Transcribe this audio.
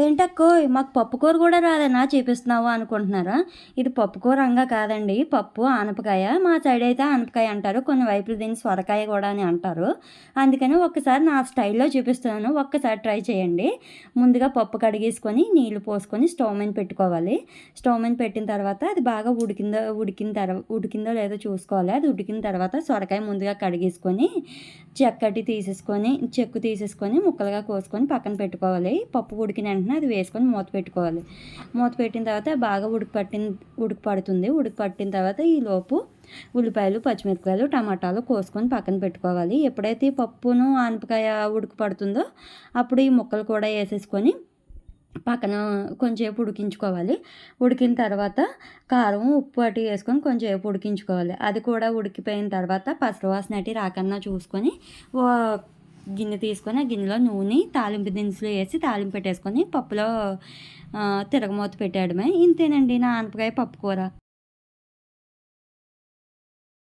ఏంటక్కో మాకు పప్పుకూర కూడా రాదనా చూపిస్తున్నావు అనుకుంటున్నారా? ఇది పప్పుకూర అంగా కాదండి. పప్పు ఆనపకాయ మా సైడ్ అయితే ఆనపకాయ అంటారు. కొన్ని వైపులు దీన్ని సొరకాయ కూడా అని అంటారు. అందుకని ఒక్కసారి నా స్టైల్లో చూపిస్తున్నాను. ఒక్కసారి ట్రై చేయండి. ముందుగా పప్పు కడిగేసుకొని నీళ్ళు పోసుకొని స్టవ్ మీద పెట్టుకోవాలి. స్టవ్ మీద పెట్టిన తర్వాత అది బాగా ఉడికిందో ఉడికిన తర్వాత ఉడికిందో లేదో చూసుకోవాలి. అది ఉడికిన తర్వాత సొరకాయ ముందుగా కడిగేసుకొని చెక్కటి తీసేసుకొని చెక్కు తీసేసుకొని ముక్కలుగా కోసుకొని పక్కన పెట్టుకోవాలి. పప్పు ఉడికిన వెంటనే అది వేసుకొని మూత పెట్టుకోవాలి. మూత పెట్టిన తర్వాత బాగా ఉడికి పట్టిన ఉడికి పడుతుంది. ఉడికి పట్టిన తర్వాత ఈ లోపు ఉల్లిపాయలు పచ్చిమిరపకాయలు టమాటాలు కోసుకొని పక్కన పెట్టుకోవాలి. ఎప్పుడైతే ఈ పప్పును ఆనపకాయ ఉడికి పడుతుందో అప్పుడు ఈ ముక్కలు కూడా వేసేసుకొని పక్కన కొంచెంసేపు ఉడికించుకోవాలి. ఉడికిన తర్వాత కారం ఉప్పు అటు వేసుకొని కొంచెంసేపు ఉడికించుకోవాలి. అది కూడా ఉడికిపోయిన తర్వాత పసరు వాసన అటు రాకన్నా చూసుకొని గిన్నె తీసుకొని ఆ గిన్నెలో నూనె తాలింపు దినుసులు వేసి తాలింపు పెట్టేసుకొని పప్పులో తిరగమూత పెట్టేయడమే. ఇంతేనండి నా ఆనపకాయ పప్పు కూర.